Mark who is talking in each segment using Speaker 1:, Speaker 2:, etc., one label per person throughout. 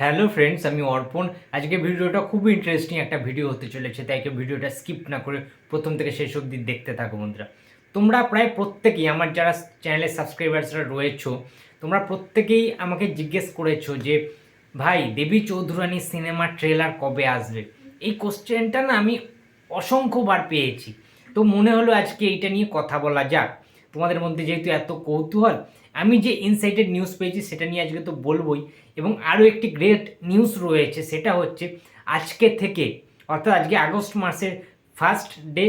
Speaker 1: Hello friends আমি অর্পণ। আজকে ভিডিওটা খুবই ইন্টারেস্টিং একটা ভিডিও হতে চলেছে, তাই কেউ ভিডিওটা স্কিপ না করে প্রথম থেকে শেষ অবধি দেখতে থাকো বন্ধুরা। তোমরা প্রায় প্রত্যেকেই, আমার যারা চ্যানেলের সাবস্ক্রাইবার্সরা রয়েছো, তোমরা প্রত্যেকেই আমাকে জিজ্ঞেস করেছ যে, ভাই, দেবী চৌধুরানী সিনেমার ট্রেলার কবে আসবে? এই কোশ্চেনটা না আমি অসংখ্যবার পেয়েছি। তো মনে হলো আজকে এইটা নিয়ে কথা বলা যাক। তোমাদের মধ্যে যেহেতু এত কৌতূহল, আমি যে ইনসাইটেড নিউজ পেয়েছি সেটা নিয়ে আজকে তো বলবোই। এবং আরও একটি গ্রেট নিউজ রয়েছে, সেটা হচ্ছে আজকে থেকে, অর্থাৎ আজকে আগস্ট মাসের ফার্স্ট ডে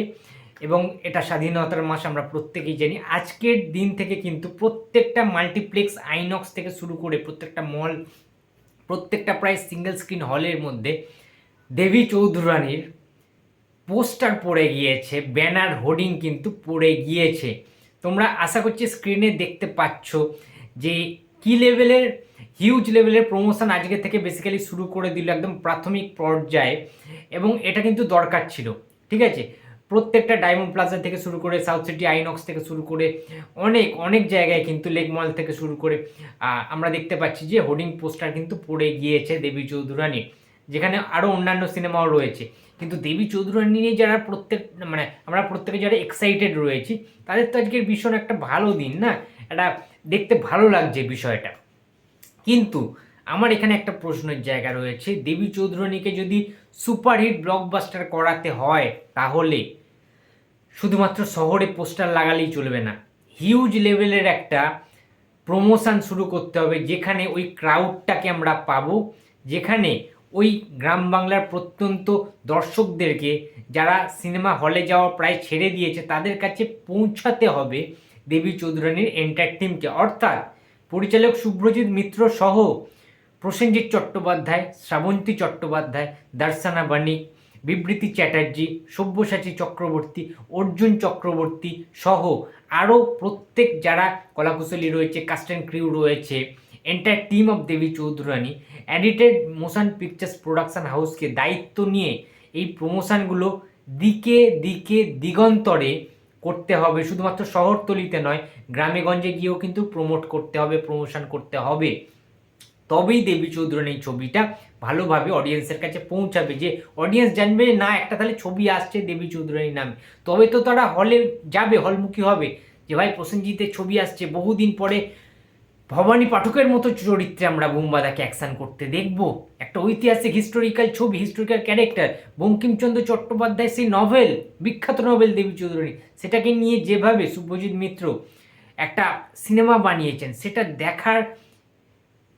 Speaker 1: এবং এটা স্বাধীনতার মাস, আমরা প্রত্যেকেই জানি। আজকের দিন থেকে কিন্তু প্রত্যেকটা মাল্টিপ্লেক্স আইনক্স থেকে শুরু করে প্রত্যেকটা মল প্রত্যেকটা প্রায় সিঙ্গেল স্ক্রিন হলের মধ্যে দেবী চৌধুরানীর পোস্টার পড়ে গিয়েছে ব্যানার হোর্ডিং কিন্তু পড়ে গিয়েছে। তোমরা আশা করছি স্ক্রিনে দেখতে পাচ্ছ যে কি লেভেলের হিউজ লেভেলের প্রমোশন আজকে থেকে বেসিক্যালি শুরু করে দিল একদম প্রাথমিক পর্যায়ে এবং এটা কিন্তু দরকার ছিল, ঠিক আছে? প্রত্যেকটা ডায়মন্ড প্লাজা থেকে শুরু করে সাউথ সিটি আইনক্স থেকে শুরু করে অনেক অনেক জায়গায় কিন্তু লেক মল থেকে শুরু করে আমরা দেখতে পাচ্ছি যে হোর্ডিং পোস্টার কিন্তু পড়ে গিয়েছে দেবী চৌধুরানী যেখানে আরও অন্যান্য সিনেমাও রয়েছে। কিন্তু দেবী চৌধুরানী নিয়ে যারা প্রত্যেক মানে আমরা প্রত্যেকে যারা এক্সাইটেড রয়েছি, তাদের তো আজকের ভীষণ একটা ভালো দিন, না? এটা দেখতে ভালো লাগছে বিষয়টা। কিন্তু আমার এখানে একটা প্রশ্নের জায়গা রয়েছে। দেবী চৌধুরানীকে যদি সুপারহিট ব্লকবাস্টার করাতে হয়, তাহলে শুধুমাত্র শহরে পোস্টার লাগালেই চলবে না। হিউজ লেভেলের একটা প্রমোশন শুরু করতে হবে, যেখানে ওই ক্রাউডটাকে আমরা পাবো, যেখানে ওই গ্রাম বাংলার প্রত্যন্ত দর্শকদেরকে যারা সিনেমা হলে যাওয়া প্রায় ছেড়ে দিয়েছে, তাদের কাছে পৌঁছাতে হবে দেবী চৌধুরানীর এন্টার টিমকে অর্থাৎ পরিচালক শুভ্রজিৎ মিত্র সহ প্রসেনজিৎ চট্টোপাধ্যায়, শ্রাবন্তী চট্টোপাধ্যায়, দর্শনা বাণিক বিবৃতি চ্যাটার্জি, সব্যসাচী চক্রবর্তী, অর্জুন চক্রবর্তী সহ আরও প্রত্যেক যারা কলাকুশলী রয়েছে কাস্ট অ্যান্ড ক্রিউ রয়েছে entire team of Devi Chaudhurani edited motion pictures production হাউসকে দায়িত্ব নিয়ে এই প্রমোশনগুলো দিকে দিকে দিগন্তরে করতে হবে। শুধুমাত্র শহরতলিতে নয় গ্রামে গঞ্জে গিয়েও কিন্তু প্রমোট করতে হবে প্রমোশন করতে হবে। তবেই দেবী চৌধুরানী এই ছবিটা ভালোভাবে অডিয়েন্সের কাছে পৌঁছাবে। যে অডিয়েন্স জানবে না, একটা তাহলে ছবি আসছে দেবী চৌধুরানীর নামে। তবে তো তারা হলে যাবে হলমুখী হবে। যে ভাই প্রসেনজিতের ছবি আসছে, বহুদিন পরে ভবানী পাঠকের মতো চরিত্রে আমরা বোমবাদাকে অ্যাকশন করতে দেখব। একটা ঐতিহাসিক হিস্টোরিক্যাল ছবি হিস্টোরিক্যাল ক্যারেক্টার বঙ্কিমচন্দ্র চট্টোপাধ্যায় সেই নভেল বিখ্যাত নভেল দেবী চৌধুরী, সেটাকে নিয়ে যেভাবে শুভজিৎ মিত্র একটা সিনেমা বানিয়েছেন, সেটা দেখার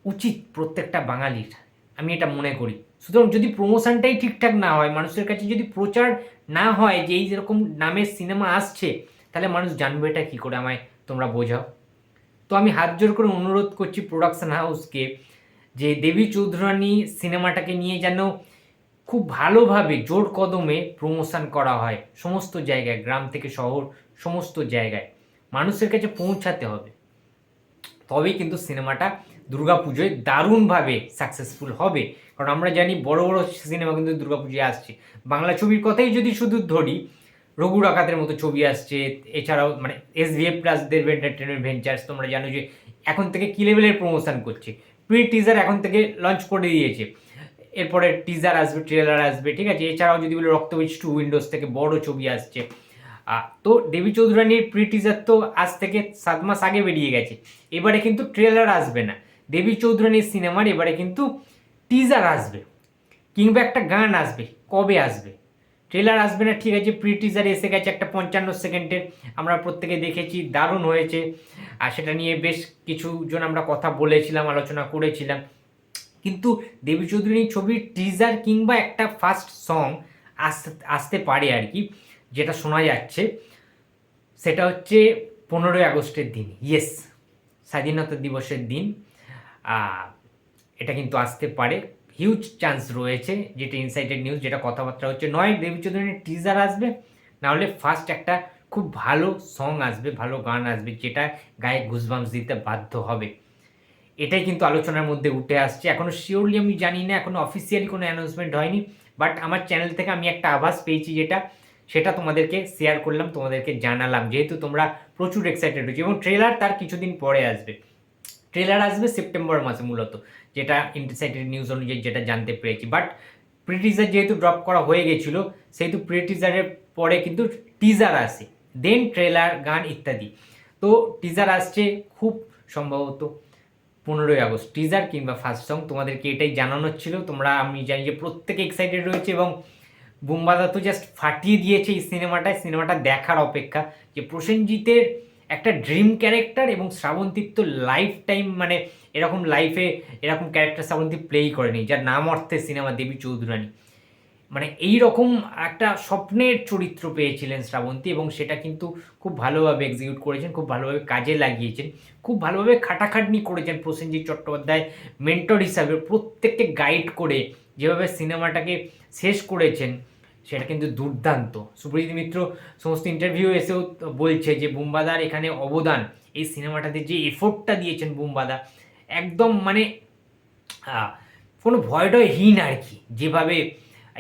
Speaker 1: উচিত প্রত্যেকটা বাঙালির। আমি এটা মনে করি। সুতরাং যদি প্রমোশনটাই ঠিকঠাক না হয়, মানুষের কাছে যদি প্রচার না হয় যে এই যেরকম নামের সিনেমা আসছে, তাহলে মানুষ জানবে এটা কী করে, আমায় তোমরা বোঝাও। তো আমি হাত জোর করে অনুরোধ করছি প্রোডাকশন হাউসকে যে দেবী চৌধুরানী সিনেমাটাকে নিয়ে যেন খুব ভালোভাবে জোর কদমে প্রমোশন করা হয় সমস্ত জায়গায়, গ্রাম থেকে শহর, সমস্ত জায়গায়। মানুষের কাছে পৌঁছাতে হবে। তবেই কিন্তু সিনেমাটা দুর্গাপুজোয় দারুণভাবে সাকসেসফুল হবে। কারণ আমরা জানি বড় বড় সিনেমা কিন্তু দুর্গাপুজোয় আসছে। বাংলা ছবির কথাই যদি শুধু ধরি রঘু ডাকাতের মতো ছবি আসছে, এছাড়াও মানে S V F plus Dev entertainment ventures তোমরা জানো যে এখন থেকে কি লেভেলের প্রমোশন করছে? প্রি টিজার এখন থেকে লঞ্চ করে দিয়েছে। এরপরে টিজার আসবে ট্রেলার আসবে, ঠিক আছে? এছাড়াও যদি বলি রক্তবীজ টু উইন্ডোজ থেকে বড় ছবি আসছে। তো দেবী চৌধুরানীর প্রি টিজার তো আজ থেকে সাত মাস আগে বেরিয়ে গেছে। এবারে কিন্তু ট্রেলার আসবে না। দেবী চৌধুরানীর সিনেমার এবারে কিন্তু টিজার আসবে। কিংবা একটা গান আসবে, কবে আসবে? ট্রেলার আসবে না, ঠিক আছে প্রি টিজার এসে গেছে একটা পঞ্চান্ন সেকেন্ডের। আমরা প্রত্যেকে দেখেছি, দারুণ হয়েছে। আর সেটা নিয়ে বেশ কিছুজন আমরা কথা বলেছিলাম, আলোচনা করেছিলাম। কিন্তু দেবী চৌধুরী ছবির টিজার কিংবা একটা ফার্স্ট সং আসতে আসতে পারে আর কি, যেটা শোনা যাচ্ছে, সেটা হচ্ছে পনেরোই আগস্টের দিন। ইয়েস স্বাধীনতা দিবসের দিন। এটা কিন্তু আসতে পারে। হিউজ চান্স রয়েছে, যেটা ইনসাইটেড নিউজ যেটা কথাবার্তা হচ্ছে। নয় দেবী চৌধুরীর টিজার আসবে, নাহলে ফার্স্ট একটা খুব ভালো সং আসবে, ভালো গান আসবে, যেটা গায়ে ঘুসবামস দিতে বাধ্য হবে। এটাই কিন্তু আলোচনার মধ্যে উঠে আসছে। এখনও শিওরলি আমি জানি না এখনও অফিসিয়ালি কোনো অ্যানাউন্সমেন্ট হয়নি বাট আমার চ্যানেল থেকে আমি একটা আভাস পেয়েছি যেটা, সেটা তোমাদেরকে শেয়ার করলাম, তোমাদেরকে জানালাম, যেহেতু তোমরা প্রচুর এক্সাইটেড হয়েছে, এবং ট্রেলার তার কিছুদিন পরে আসবে। ট্রেলার আসবে সেপ্টেম্বর মাসে মূলত, যেটা ইন্টারসাইটেড নিউজ অনুযায়ী যেটা জানতে পেরেছি। বাট প্রি টিজার যেহেতু ড্রপ করা হয়ে গেছিল, সেহেতু প্রি টিজারের পরে কিন্তু টিজার আসে দেন ট্রেলার গান ইত্যাদি। তো টিজার আসছে খুব সম্ভবত পনেরোই আগস্ট। টিজার কিংবা ফার্স্ট সং তোমাদেরকে এটাই জানানোর ছিল। তোমরা, আমি জানি যে প্রত্যেকে এক্সাইটেড রয়েছে এবং বুম্বাদা তো জাস্ট ফাটিয়ে দিয়েছে এই সিনেমাটায় সিনেমাটা দেখার অপেক্ষা যে প্রসেনজিতের একটা ড্রিম ক্যারেক্টার এবং শ্রাবন্তীর তো লাইফ টাইম মানে এরকম লাইফে এরকম ক্যারেক্টার শ্রাবন্তী প্লেই করেনি যার নাম অর্থে সিনেমা দেবী চৌধুরানী। মানে এই রকম একটা স্বপ্নের চরিত্র পেয়েছিলেন শ্রাবন্তী এবং সেটা কিন্তু খুব ভালোভাবে এক্সিকিউট করেছেন, খুব ভালোভাবে কাজে লাগিয়েছেন, খুব ভালোভাবে খাটাখাটনি করেছেন প্রসেনজিৎ চট্টোপাধ্যায় মেন্টর হিসাবে প্রত্যেককে গাইড করে যেভাবে সিনেমাটাকে শেষ করেছেন। সেটা কিন্তু দুর্দান্ত। সুপ্রজিৎ মিত্র, সমস্ত ইন্টারভিউ এসেও বলছে যে বুম্বাদার এখানে অবদান, এই সিনেমাটাতে যে এফোর্টটা দিয়েছেন বুম্বাদা একদম মানে কোনো ভয়ডয়হীন আর কি, যেভাবে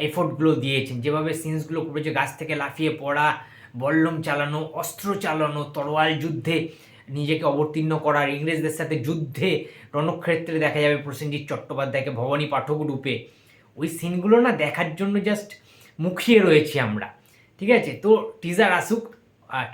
Speaker 1: এফোর্টগুলো দিয়েছেন, যেভাবে সিনসগুলো করেছে, গাছ থেকে লাফিয়ে পড়া, বল্লম চালানো, অস্ত্র চালানো, তরোয়াল যুদ্ধে নিজেকে অবতীর্ণ করার, ইংরেজদের সাথে যুদ্ধে রণক্ষেত্রে দেখা যাবে প্রসেনজিৎ চট্টোপাধ্যায়কে ভবানী পাঠক রূপে। ওই সিনগুলো না দেখার জন্য জাস্ট মুখিয়ে রয়েছি আমরা। ঠিক আছে? তো টিজার আসুক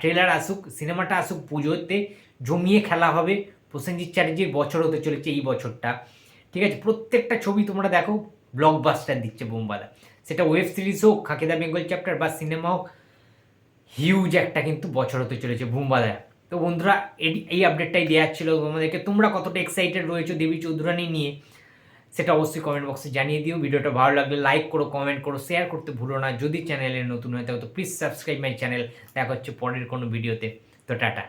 Speaker 1: ট্রেলার আসুক সিনেমাটা আসুক পুজোতে জমিয়ে খেলা হবে। প্রসেনজিৎ চ্যাটার্জির বছর হতে চলেছে এই বছরটা। ঠিক আছে? প্রত্যেকটা ছবি তোমরা দেখো ব্লকবাস্টার দিচ্ছে বোমবাদা। সেটা ওয়েব সিরিজ হোক, খাকেদা বেঙ্গল চ্যাপ্টার বা সিনেমা হোক হিউজ একটা কিন্তু বছর হতে চলেছে বুম্বাদা। তো বন্ধুরা, এই- আপডেটটাই দেওয়ার ছিল তোমাদেরকে। তোমরা কতটা এক্সাইটেড রয়েছো দেবী চৌধুরানী নিয়ে? সেটা অবশ্যই কমেন্ট বক্সে জানিয়ে দিও। ভিডিওটা ভালো লাগলে লাইক করো কমেন্ট করো শেয়ার করতে ভুলো না। যদি চ্যানেলে নতুন হয়ে থাকো, তো প্লিজ সাবস্ক্রাইব মাই চ্যানেল দেখা হচ্ছে পরের কোনো ভিডিওতে তো টাটা।